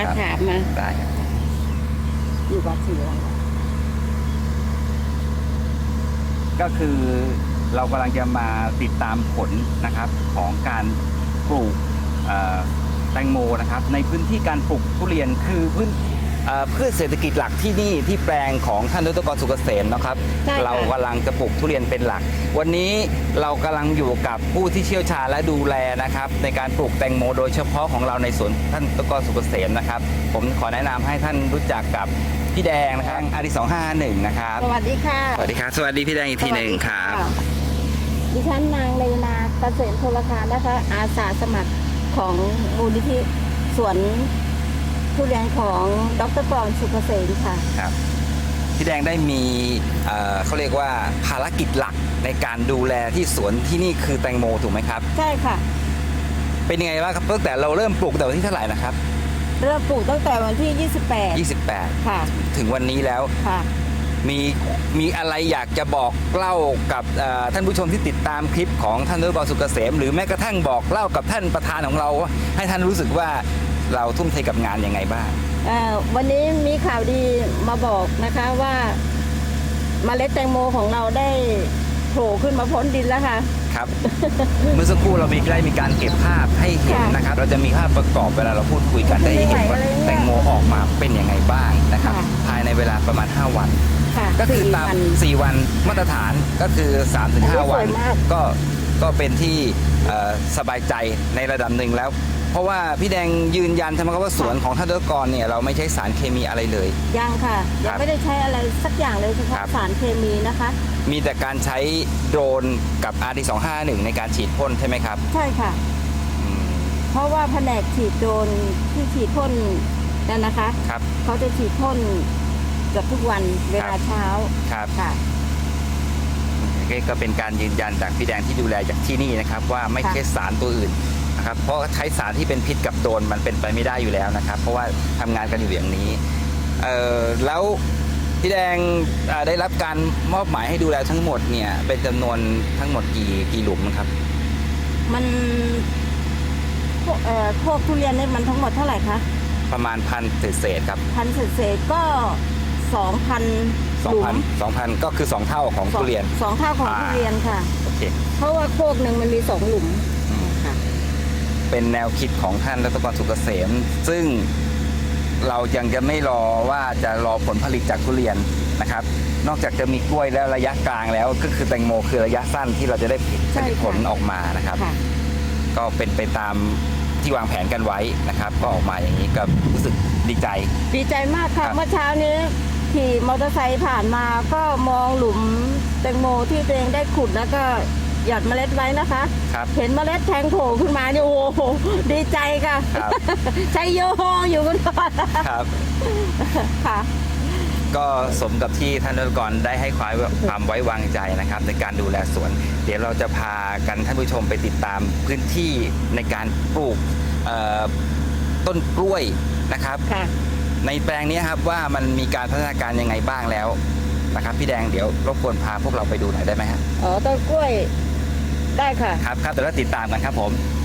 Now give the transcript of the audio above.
อาถามมา ได้ครับอยู่วัดศรีอะไรวะก็คือเรากำลังจะมาติดตามผลนะครับของการปลูกเอ่อแตงโมนะครับ ในพื้นที่การปลูกทุเรียนคือพื้นเอ่อ พืชเศรษฐกิจหลักที่นี่ที่แปลงของท่านดรกรสุกเกษมนะครับ ใช่ค่ะ เรากำลังจะปลูกทุเรียนเป็นหลัก วันนี้เรากำลังอยู่กับผู้ที่เชี่ยวชาญและดูแลนะครับ ในการปลูกแตงโมโดยเฉพาะของเราในสวนท่านดรสุกเกษมนะครับ ผมขอแนะนำให้ท่านรู้จักกับพี่แดงนะครับอาริสองห้าหนึ่งนะครับ สวัสดีค่ะสวัสดีครับ สวัสดีพี่แดงอีกทีหนึ่งครับ สวัสดีค่ะดิฉันนางเลนาเกษมโทรคารนะคะ อาสาสมัครของมูลนิธิสวน ทุเรียนของดรกรสุขเกษมค่ะ ครับพี่แดงได้มีเอ่อเขาเรียกว่าภารกิจหลักในการดูแลที่สวนที่นี่คือแตงโมถูกไหมครับ ใช่ค่ะ เป็นยังไงบ้างครับตั้งแต่เราเริ่มปลูกแต่วันที่เท่าไหร่นะครับ เริ่มปลูกตั้งแต่วันที่ 28 28 ค่ะ ถึงวันนี้แล้วค่ะ มีมีอะไรอยากจะบอกเล่ากับเอ่อท่านผู้ชมที่ติดตามคลิปของท่านดรสุกเกษม หรือแม้กระทั่งบอกเล่ากับท่านประธานของเรา ให้ท่านรู้สึกว่า เราทุ่มเทกับงานยังไงบ้างเอ่อวันนี้มีข่าวดีมาบอกนะคะว่าเมล็ดแตงโมของเราได้โผล่ขึ้นมาพ้นดินแล้วค่ะครับ เมื่อสักครู่เรามีได้มีการเก็บภาพให้เห็นค่ะนะครับ เราจะมีภาพประกอบเวลาเราพูดคุยกันจะได้เห็นว่าอะไรเนี่ยแตงโมออกมาเป็นยังไงบ้างนะครับค่ะภายในเวลาประมาณ 5 วันค่ะก็คือสี่ตามวัน4วันมาตรฐานก็คือ 3-5 วันสวยมากก็ก็เป็นที่เอ่อสบายใจในระดับหนึ่งแล้ว เพราะว่าพี่แดงยืนยันใช่ไหมครับว่าสวนของท่านดรกรเนี่ยเราไม่ใช้สารเคมีอะไรเลย ยังค่ะคยัรังบไม่ได้ใช้อะไรสักอย่างเลยเฉครัพาะบสารเคมีนะคะ มีแต่การใช้โดรนกับ RD251 ในการฉีดพ่นใช่ไหมครับ ใช่ค่ะอืมเพราะว่าแผนกฉีดโดรนที่ฉีดพ่นนั่นนะคะครับเขาจะฉีดพ่นเกือบทุกวันเวลาเช้าครับค่ะก็เป็นการยืนยันจากพี่แดงที่ดูแลจากที่นี่นะครับ ว่าไม่ค่ะใช่สารตัวอื่น นะครับเพราะใช้สารที่เป็นพิษกับโดรนมันเป็นไปไม่ได้อยู่แล้วนะครับ เพราะว่าทำงานกันอยู่อย่างนี้เอ่อแล้วพี่แดงเอ่อได้รับการมอบหมายให้ดูแลทั้งหมดเนี่ย เป็นจำนวนทั้งหมดกี่กี่หลุมครับ มันพวกเอ่อพวกทุเรียนนี่มันทั้งหมดเท่าไหร่คะประมาณพันเศษๆครับพันเศษๆก็สองพันสองพันสองพันก็คือสองเท่าของทุเรียนสองเท่าของอ่าทุเรียนค่ะโอเคเพราะว่าโคกหนึ่งมันมีสองหลุมอืมค่ะ เป็นแนวคิดของท่านรัตกรสุกเกษม ซึ่งเรายังจะไม่รอว่าจะรอผลผลิตจากทุเรียนนะครับ นอกจากจะมีกล้วยแล้วระยะกลางแล้ว ก็คือแตงโมคือระยะสั้นที่เราจะได้ผลิตใช่ค่ะผลออกมานะครับ ค่ะ ก็เป็นไปตามที่วางแผนกันไว้นะครับ ก็ออกมาอย่างนี้ก็รู้สึกดีใจ ดีใจมากครัค่ะ บ เมื่อเช้านี้ขี่มอเตอร์ไซค์ผ่านมาก็มองหลุมแตงโมที่ตัวเองได้ขุดแล้วก็ หยอดเมล็ดไว้นะคะ ครับ เห็นเมล็ดแทงโผล่ขึ้นมาเนี่ยโอ้โหดีใจค่ะ ครับ ใช้โยโฮอยู่คุณก่อนครับ ค่ะ ก็สมกับที่ท่านรัตกรได้ให้ความความไว้วางใจนะครับ ในการดูแลสวน เดี๋ยวเราจะพากันท่านผู้ชมไปติดตามพื้นที่ในการปลูกเอ่อต้นกล้วยนะครับ ค่ะ ในแปลงนี้ครับว่ามันมีการพัฒนาการยังไงบ้างแล้วนะครับ พี่แดงเดี๋ยวรบกวนพาพวกเราไปดูหน่อยได้ไหมฮะ อ๋อต้นกล้วย ได้ค่ะ ครับครับเดี๋ยวเราติดตามกันครับผม